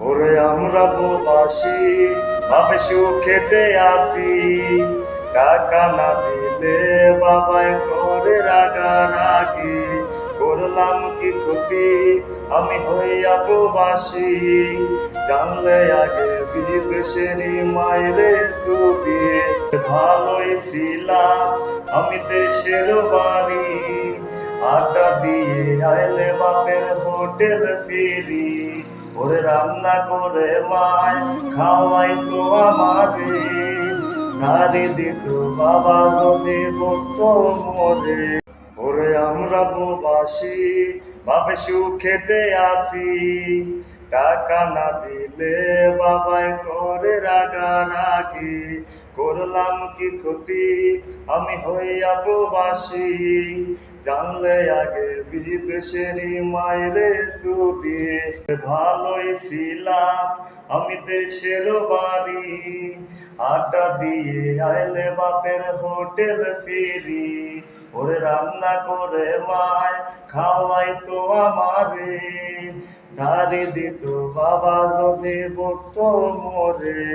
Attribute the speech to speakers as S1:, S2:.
S1: ওরে আমরা প্রবাসী, ভাবে সুখেতে আছি। টাকা না দিলে বাবাই করে রাগারাগি। করলাম কি ক্ষতি, আমি হইয়া প্রবাসী। জানলে আগে বিদেশেরই মায়েরে সুদি ভালোই ছিলাম, আমি দেশের বাড়ি। আটা দিয়ে আইলে বাপের হোটেল ফিরি। ওরে রান্না করে মায়, খাওয়াই তো আমাকে। নারী দিত বাবা যদি বলতো মরে। ওরে আমরা প্রবাসী, ভাবে সুখেতে আছি। টাকা না দিলে বাবাই করে রাগা রাগারাগি। করলাম কি ক্ষতি? আমি হইয়া প্রবাসী জানলে আগে বিদেশেরই মায়েরে সুদি। ভালোই ছিলাম, আমি দেশের বাড়ি। আটা দিয়ে আইলে বাপের হোটেল ফিরি। রান্না করে মায় খাওয়াই তো আমারে। ধারে দিত বাবা যদি বলতো মরে।